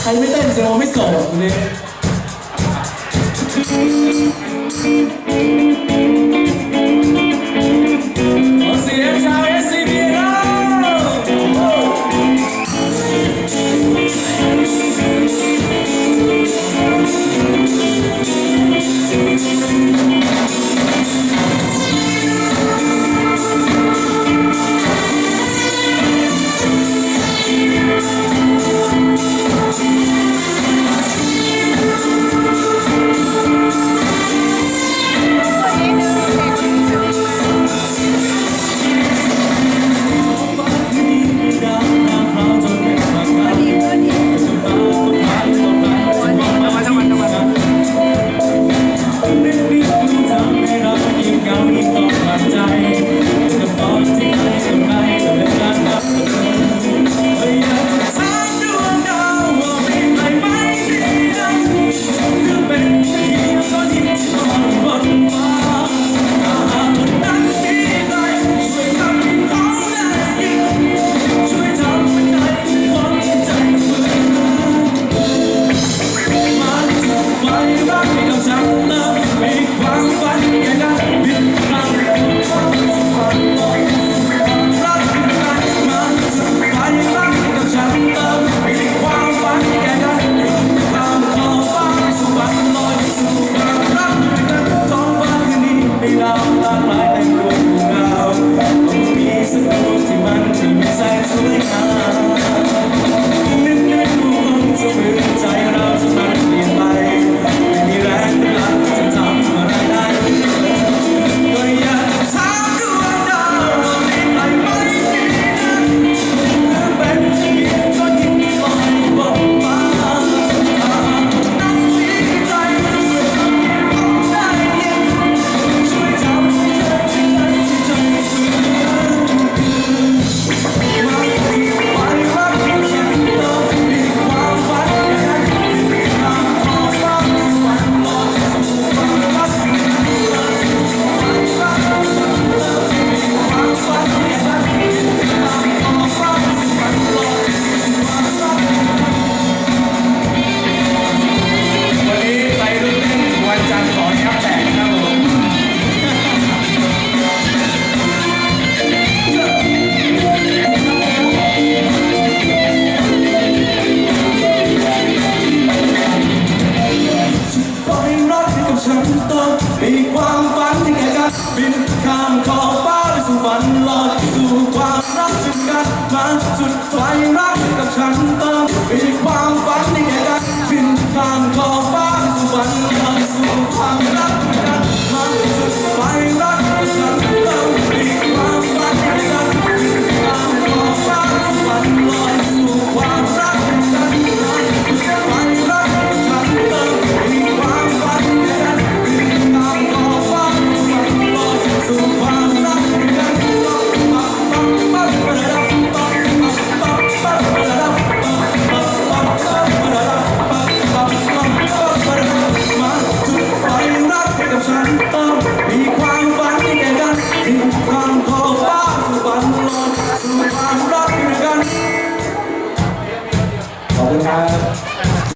ใครไม่เต้นแสงว่าไม่โสดเลย ฉันต้องมีความฝันที่แก่กันบินข้ามขอบฟ้าไปสู่ฝันลอยสู่ความรักจึงกัน